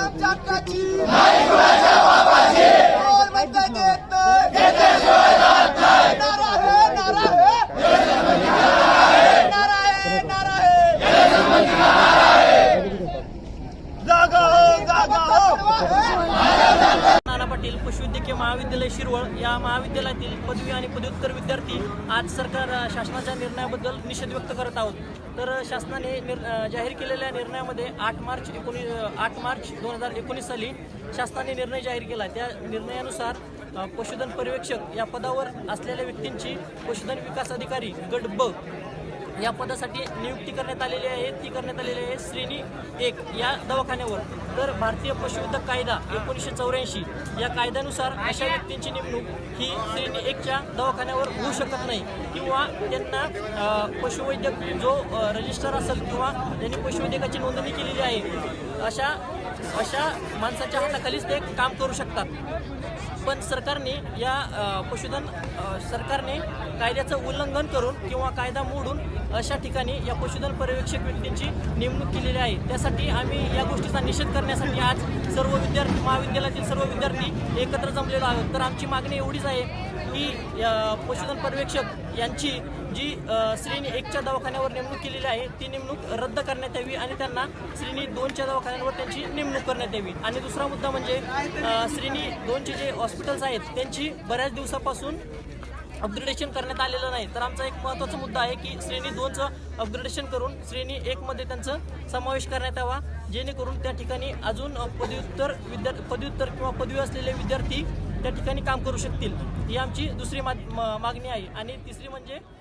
आमच्या हक्काची महाविद्यालय शिरवळ या महाविद्यालयातील पदवी आणि पदव्युत्तर विद्यार्थी आज सरकार शासनाच्या निर्णयाबद्दल निषेध व्यक्त करत आहोत. तर शासनाने निर जाहीर केलेल्या निर्णयामध्ये आठ मार्च एकोणीस आठ मार्च दोन हजार एकोणीस साली शासनाने निर्णय जाहीर केला. त्या निर्णयानुसार पशुधन पर्यवेक्षक या पदावर असलेल्या व्यक्तींची पशुधन विकास अधिकारी गट ब या पदासाठी नियुक्ती करण्यात आलेली आहे. ती करण्यात आलेली आहे श्रेणी एक या दवाखान्यावर. तर भारतीय पशुवैद्यक कायदा एकोणीसशे चौऱ्याऐंशी या कायद्यानुसार अशा व्यक्तींची नेमणूक ही श्रेणी एकच्या दवाखान्यावर होऊ शकत नाही किंवा त्यांना पशुवैद्यक जो रजिस्टर असेल किंवा त्यांनी पशुवैद्यकाची नोंदणी केलेली आहे अशा अशा माणसाच्या हाताखालीच ते काम करू शकतात. पण सरकारने या पशुधन सरकारने कायद्याचं उल्लंघन करून किंवा कायदा मोडून अशा ठिकाणी या पशुधन पर्यवेक्षक व्यक्तींची नेमणूक केलेली आहे. त्यासाठी आम्ही या गोष्टीचा निषेध करण्यासाठी आज सर्व विद्यार्थी महाविद्यालयातील सर्व विद्यार्थी एकत्र जमलेलो आहोत. तर आमची मागणी एवढीच आहे की या पशुधन पर्यवेक्षक यांची जी श्रेणी एकच्या दवाखान्यावर नेमणूक केलेली आहे ती नेमणूक रद्द करण्यात यावी आणि त्यांना श्रेणी दोनच्या दवाखान्यांवर त्यांची नेमणूक करण्यात यावी. आणि दुसरा मुद्दा म्हणजे श्रेणी दोनचे जे हॉस्पिटल्स आहेत त्यांची बऱ्याच दिवसापासून अपग्रेडेशन करण्यात आलेलं नाही. तर आमचा एक महत्त्वाचा मुद्दा आहे की श्रेणी दोनचं अपग्रेडेशन करून श्रेणी एकमध्ये त्यांचं समावेश करण्यात यावा जेणेकरून त्या ठिकाणी अजून पदव्युत्तर विद्या पदव्युत्तर किंवा पदवी असलेले विद्यार्थी त्या ठिकाणी काम करू शकतील. ही आमची दुसरी मा- मागणी आहे. आणि तिसरी म्हणजे